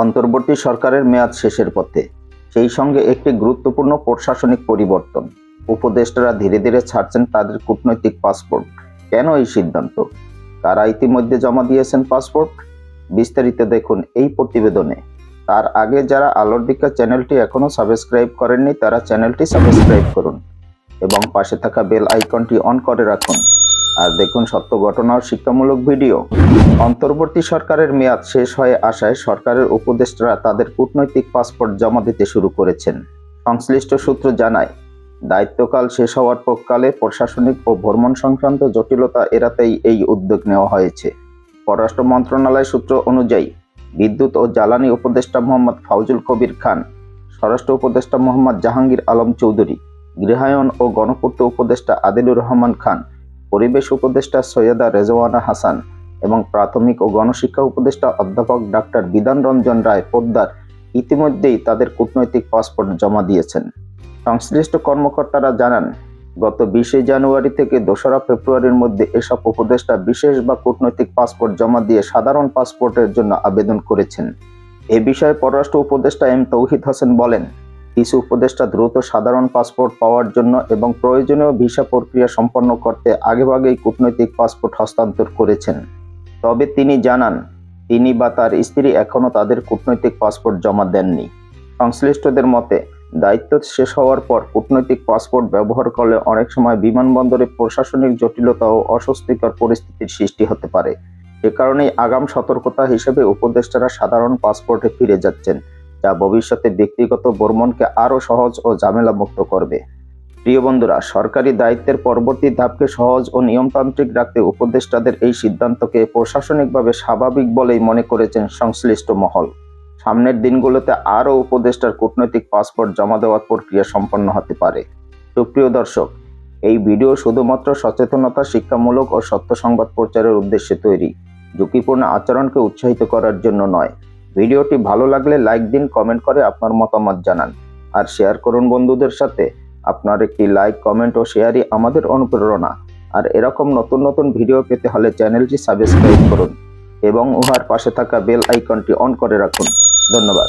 অন্তর্বর্তী সরকারের মেয়াদ শেষের পথে। সেই সঙ্গে একটি গুরুত্বপূর্ণ প্রশাসনিক পরিবর্তন। উপদেষ্টারা ধীরে ধীরে ছাড়ছেন তাদের কূটনৈতিক পাসপোর্ট। কেন এই সিদ্ধান্ত? তারা ইতিমধ্যে জমা দিয়েছেন পাসপোর্ট। বিস্তারিত দেখুন এই প্রতিবেদনে। তার আগে যারা আলোর দিকা চ্যানেলটি এখনও সাবস্ক্রাইব করেননি, তারা চ্যানেলটি সাবস্ক্রাইব করুন এবং পাশে থাকা বেল আইকনটি অন করে রাখুন। আর দেখুন সত্য ঘটনা ও শিক্ষামূলক ভিডিও। অন্তর্বর্তী সরকারের মেয়াদ শেষ হয়ে আসায় সরকারের উপদেষ্টারা তাদের কূটনৈতিক পাসপোর্ট জমা দিতে শুরু করেছেন। সংশ্লিষ্ট সূত্র জানায়, দায়িত্বকাল শেষ হওয়ার পরকালে প্রশাসনিক ও ভ্রমণ সংক্রান্ত জটিলতা এড়াতেই এই উদ্যোগ নেওয়া হয়েছে। পররাষ্ট্র মন্ত্রণালয় সূত্র অনুযায়ী, বিদ্যুৎ ও জ্বালানি উপদেষ্টা মোহাম্মদ ফাউজুল কবির খান, স্বরাষ্ট্র উপদেষ্টা মোহাম্মদ জাহাঙ্গীর আলম চৌধুরী, গৃহায়ন ও গণপূর্ত উপদেষ্টা আদিলুর রহমান খান পরিবেশ উপদেষ্টা সৈয়দা রেজওয়ানা হাসান এবং প্রাথমিক ও গণশিক্ষা উপদেষ্টা অধ্যাপক ডাক্তার বিধান রঞ্জন রায় পোদ্দার ইতিমধ্যেই তাদের কূটনৈতিক পাসপোর্ট জমা দিয়েছেন। সংশ্লিষ্ট কর্মকর্তারা জানান, গত বিশে জানুয়ারি থেকে দোসরা ফেব্রুয়ারির মধ্যে এসব উপদেষ্টা বিশেষ বা কূটনৈতিক পাসপোর্ট জমা দিয়ে সাধারণ পাসপোর্টের জন্য আবেদন করেছেন। এ বিষয়ে পররাষ্ট্র উপদেষ্টা এম তৌহিদ হোসেন বলেন কিছু উপদেষ্টা দ্রুত সাধারণ পাসপোর্ট পাওয়ার জন্য এবং প্রয়োজনীয় ভিসা প্রক্রিয়া সম্পন্ন করতে আগেভাগেই কূটনৈতিক পাসপোর্ট হস্তান্তর করেছেন। তবে তিনি জানান, তিনি বা তার স্ত্রী এখনও তাদের কূটনৈতিক পাসপোর্ট জমা দেননি। সংশ্লিষ্টদের মতে, দায়িত্ব শেষ হওয়ার পর কূটনৈতিক পাসপোর্ট ব্যবহার করলে অনেক সময় বিমানবন্দরে প্রশাসনিক জটিলতা ও অস্বস্তিকর পরিস্থিতির সৃষ্টি হতে পারে। এ কারণেই আগাম সতর্কতা হিসেবে উপদেষ্টারা সাধারণ পাসপোর্টে ফিরে যাচ্ছেন। যা ভবিষ্যতে ব্যক্তিগত ভ্রমণকে আরও সহজ ও ঝামেলামুক্ত করবে। প্রিয় বন্ধুরা, সরকারি দায়িত্বের পরবর্তী ধাপকে সহজ ও নিয়মতান্ত্রিক রাখতে উপদেষ্টাদের এই সিদ্ধান্তকে প্রশাসনিকভাবে স্বাভাবিক বলেই মনে করেছেন সংশ্লিষ্ট মহল। সামনের দিনগুলোতে আরও উপদেষ্টার কূটনৈতিক পাসপোর্ট জমা দেওয়ার প্রক্রিয়া সম্পন্ন হতে পারে। সুপ্রিয় দর্শক, এই ভিডিও শুধুমাত্র সচেতনতা, শিক্ষামূলক ও সত্য সংবাদ প্রচারের উদ্দেশ্যে তৈরি। ঝুঁকিপূর্ণ আচরণকে উৎসাহিত করার জন্য নয় ভিডিওটি ভালো লাগলে লাইক দিন কমেন্ট করে আপনার মতামত জানান। আর শেয়ার করুন বন্ধুদের সাথে। আপনার একটি লাইক কমেন্ট ও শেয়ারই আমাদের অনুপ্রেরণা। আর এরকম নতুন নতুন ভিডিও পেতে হলে চ্যানেলটি সাবস্ক্রাইব করুন এবং উহার পাশে থাকা বেল আইকনটি অন করে রাখুন। ধন্যবাদ।